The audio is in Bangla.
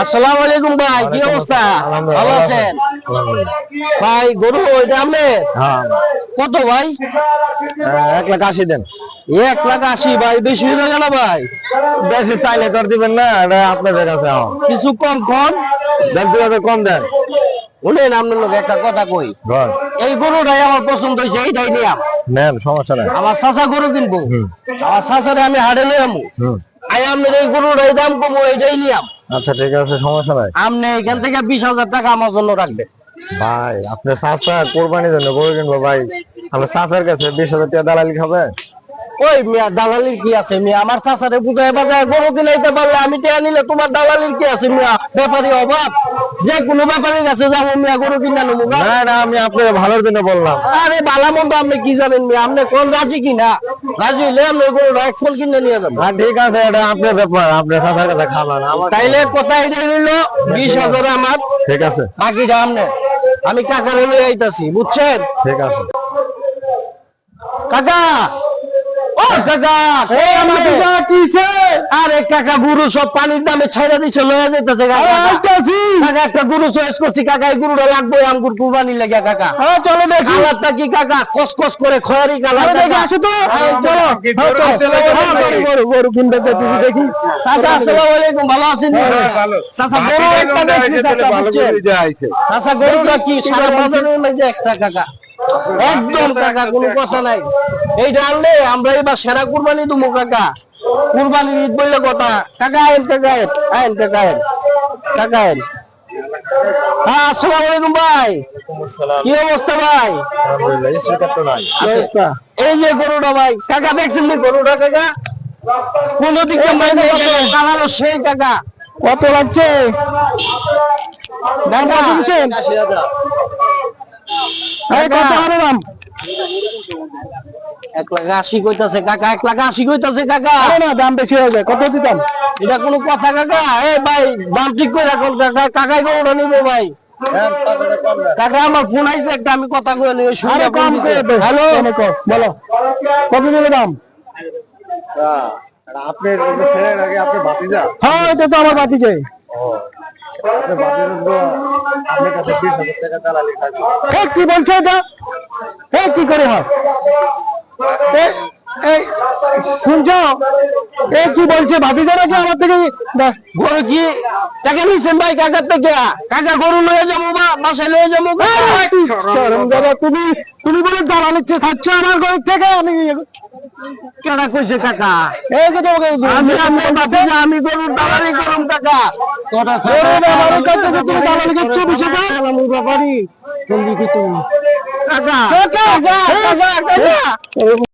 আসসালামু আলাইকুম ভাই কি অবস্থা? ভালো আছেন? ভাই গরু এটা আপনি হ্যাঁ। কত ভাই? এক লাখ আশি দেন। এক লাখ আশি ভাই বেশি হয়ে গেল ভাই? বেশি চাইলে আর দিবেন না এটা আপনাদের কাছে কিছু কম কম? দেন হাজার কম দেন। শুনেন আপনার লোক একটা কথা কই। এই গরুটাই আমার পছন্দ হয়েছে এইটাই নিয়াম নেন সমস্যা নাই। আমার চাচা গরু কিনবো। আমার চাচারে আমি হাড়ে নিয়ে আমু। আই আপনার এই গরুটাই দাম কমো এইটাই নিয়াম। আচ্ছা ঠিক আছে সমস্যা নাই। আপনি এখান থেকে বিশ হাজার টাকা আমার জন্য রাখবেন ভাই চাচা কোরবানির জন্য গরু কিনবো ভাই। আমার চাচার কাছে বিশ হাজার টাকা দালালি খাবে? ওই মিয়া দালালির কি আছে মিয়া? আমার চাচারে বুঝায় বাজায় গরু কিনাইতে পারলে আমি টেয়া নিলে তোমার দালালির কি আছে মিয়া? ব্যাপারী অভাব যে কোনো ব্যাপারীর কাছে যাব মিয়া গরু কিনা নেব না না আমি আপনার ভালোর জন্য বললাম। আরে বালা মন্দ আপনি কি জানেন মিয়া? আপনি কোন রাজি কিনা? রাজি হইলে আপনি গরু এক ফোন কিনে নিয়ে যাব হ্যাঁ ঠিক আছে এটা আপনার ব্যাপার আপনার চাচার কাছে খাবেন তাইলে কথা এটা হইল? বিশ হাজার আমার। ঠিক আছে। বাকিটা আপনি আমি কাকার হলে আইতাছি বুঝছেন? ঠিক আছে। কাকা! ও কাকা ও আমার কাকা কিছে আরে কাকা গুরু সব পানির দামে ছাইরা দিছে লয়ে যাইতেছে কাকা। কাকা একটা গুরু চয়েস করছি কাকা এই গুরুটা লাগবে আঙ্গুর কুরবানি লাগে কাকা। হ্যাঁ চলো দেখি। কালারটা কি কাকা? কসকস করে খয়ারি কালার দেখে আসো তো। চলো। হ্যাঁ, চলো। হ্যাঁ, গরু, গরু, গরু কিনতে যেতেছি দেখি। চাচা আসসালামু আলাইকুম ভালো আছেন চাচা গরু একটা দেখছি চাচা বুঝছেন? চাচা গরুটা কি সারা বাজারের মাঝে একটা কাকা? একদম কাকা কোনো কথা নাই। এইটা আনলে আমরা এবার সেরা কুরবানি দেবো কাকা। কুরবানির ঈদ বললে কথা। কাকা আইন কাকা আইন আইন কাকা আইন। কাকা আইন। হ্যাঁ আসসালামু আলাইকুম ভাই। কি অবস্থা ভাই? এই যে গরুটা ভাই কাকা দেখছেন নি গরুটা কাকা? কোন দিকে সেই কাকা। কত লাগছে? দাম কত এক লাখ আশি কইতাছে কাকা এক লাখ আশি কইতাছে কাকা। না দাম বেশি হয়ে যায়। কত দিতাম? এটা কোনো কথা কাকা? এই ভাই দাম ঠিক করে রাখুন কাকা কাকাই গরুটা নিবো ভাই। কাকা আমার ফোন আইছে একটা আমি কথা শুনে কম হ্যালো? বলো। কত দিলে দাম? আপনার ছেলের আগে আপনি ভাতিজা। হ্যাঁ এটা তো আমার বাতি চাই আপনি ভাতিজা তো আপনার কাছে বিশ হাজার টাকা দালালি খাইছে এই কি বলছো এটা এই কি করে হয় এ- এই শুনছো? এই কি বলছে? ভাবিছে নাকি আমার থেকে গরু কি? টাকা নিছেন ভাই? কাকার থেকে? কাকা গরু লয়ে যাব বা বাসায় লয়ে যাব? তুমি তুমি বলে দাঁড়া নিচ্ছে খাচ্ছ আমার ঘর থেকে? আমি কেডা কইছে কাকা? এই যে তোমাকে আমি আমি বাসে আমি গরুর দালালি করুম কাকা। গরু দালালি করতে তুমি দালালি করছ বুঝে না আমি ব্যাপারি তুমি কি তুমি কাকা কাকা কাকা। কাকা।